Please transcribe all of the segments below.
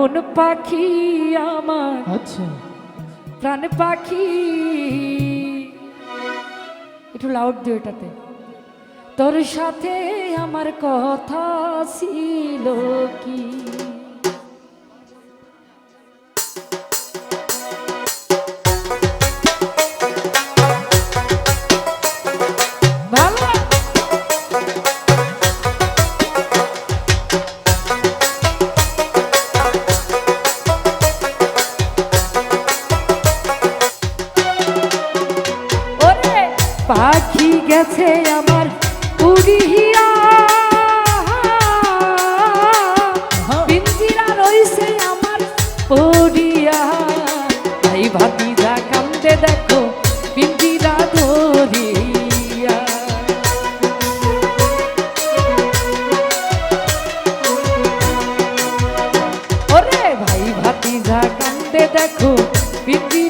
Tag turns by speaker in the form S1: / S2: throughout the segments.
S1: মন পাখি আমার।
S2: আচ্ছা।
S1: প্রাণ পাখি। একটু লাউড দিও এটাতে। তোর সাথে আমার কথা ছিল কি? গেছে আমার উড়িয়া পিঞ্জিরা আমার পড়িয়া। ভাই ভাতি যা কান্দে দেখো, পিঞ্জিরা ধরিয়া। ওরে ভাই দেখো, পিঞ্জিরা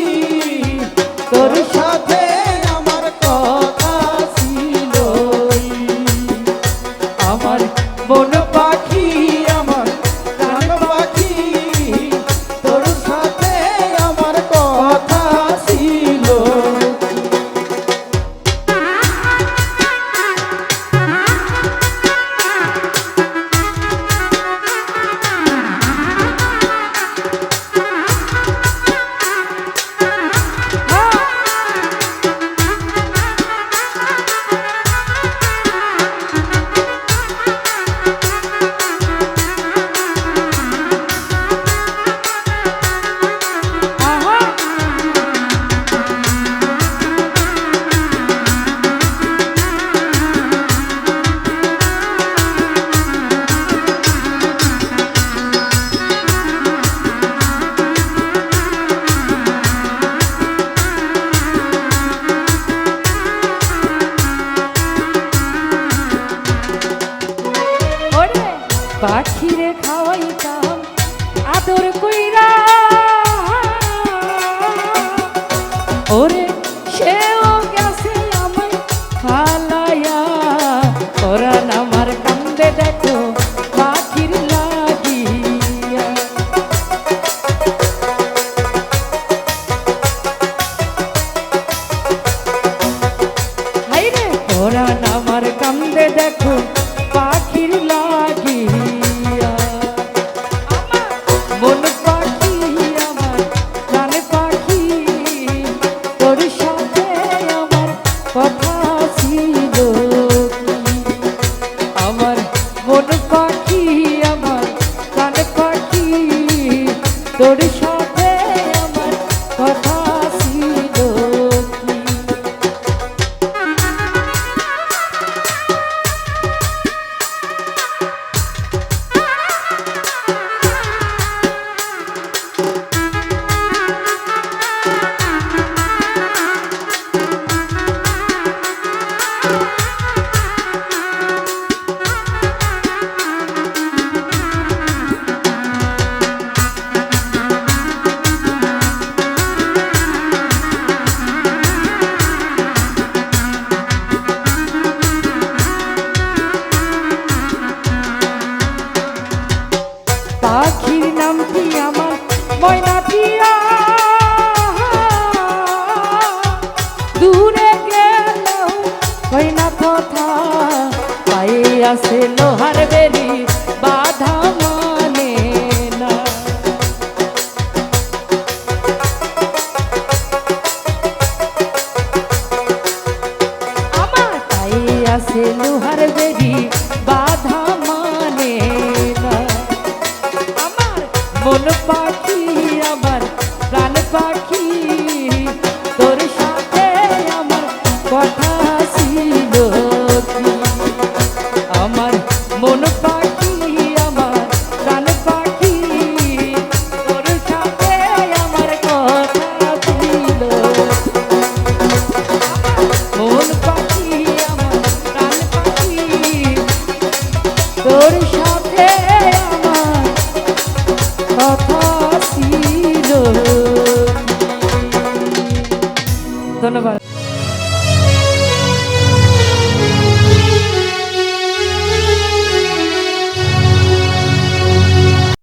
S1: পাখিরে খাওয়াইতাম, আদর কইরা। ওরে, সেও গেছে আমায় ফালাইয়া ওরা আমার কান্দে দেখো, পাখির লাগিয়া। হাইরে ওরা আমার কান্দে দেখো তোর সাথে কথা কথা। পায়ে আছে লোহার বেরি বাধা মানে না। আমার পায়ে আছে লোহার বেরি বাধা মানে না। আমার মন পায় ধন্যবাদ